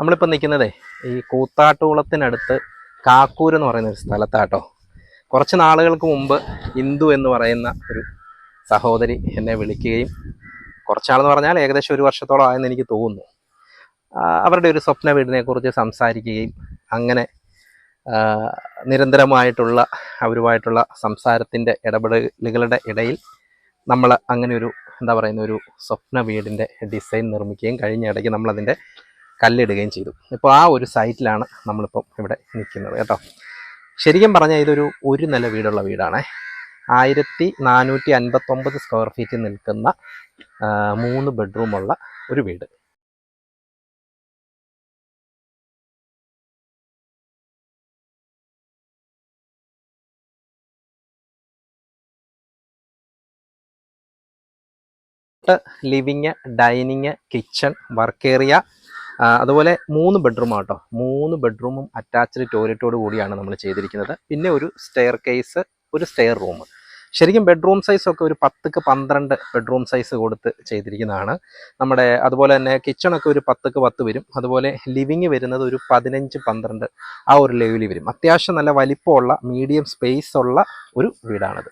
നമ്മളിപ്പോൾ നിൽക്കുന്നതേ ഈ കൂത്താട്ടുകുളത്തിനടുത്ത് കാക്കൂർ എന്ന് പറയുന്ന ഒരു സ്ഥലത്താട്ടോ. കുറച്ച് നാളുകൾക്ക് മുമ്പ് ഇന്ദു എന്ന് പറയുന്ന ഒരു സഹോദരി എന്നെ വിളിക്കുകയും കുറച്ചാളെന്ന് പറഞ്ഞാൽ ഏകദേശം ഒരു വർഷത്തോളം ആയെന്ന് എനിക്ക് തോന്നുന്നു. അവരുടെ ഒരു സ്വപ്ന വീടിനെക്കുറിച്ച് സംസാരിക്കുകയും അങ്ങനെ നിരന്തരമായിട്ടുള്ള അവരുമായിട്ടുള്ള സംസാരത്തിന്റെ ഇടപെടലുകളുടെ ഇടയിൽ നമ്മൾ അങ്ങനെ ഒരു എന്താ പറയുന്ന ഒരു സ്വപ്ന വീടിന്റെ ഡിസൈൻ നിർമ്മിക്കുകയും കഴിഞ്ഞ ഇടയ്ക്ക് നമ്മളതിന്റെ കല്ലിടുകയും ചെയ്തു. ഇപ്പോൾ ആ ഒരു സൈറ്റിലാണ് നമ്മളിപ്പം ഇവിടെ നിൽക്കുന്നത് കേട്ടോ. ശരിക്കും പറഞ്ഞാൽ ഇതൊരു ഒരു നില വീടുള്ള വീടാണ്. ആയിരത്തി നാനൂറ്റി അൻപത്തൊമ്പത് സ്ക്വയർ ഫീറ്റ് നിൽക്കുന്ന മൂന്ന് ബെഡ്റൂമുള്ള ഒരു വീട്. Living dining kitchen work area അതുപോലെ മൂന്ന് ബെഡ്റൂം ആട്ടോ. മൂന്ന് ബെഡ്റൂമും അറ്റാച്ച്ഡ് ടോയ്ലറ്റോട് കൂടിയാണ് നമ്മൾ ചെയ്തിരിക്കുന്നത്. പിന്നെ ഒരു സ്റ്റെയർ കേസ് ഒരു സ്റ്റെയർ റൂം ശരിക്കും ബെഡ്റൂം സൈസ് ഒക്കെ ഒരു പത്തുക്ക് പന്ത്രണ്ട് ബെഡ്റൂം സൈസ് കൊടുത്ത് ചെയ്തിരിക്കുന്നതാണ്. നമ്മുടെ അതുപോലെ തന്നെ കിച്ചണൊക്കെ ഒരു പത്തുക്ക് പത്ത് വരും. അതുപോലെ ലിവിങ് വരുന്നത് ഒരു പതിനഞ്ച് പന്ത്രണ്ട് ആ ഒരു ലെവലിൽ വരും. അത്യാവശ്യം നല്ല വലിപ്പമുള്ള മീഡിയം സ്പേസ് ഉള്ള ഒരു വീടാണിത്.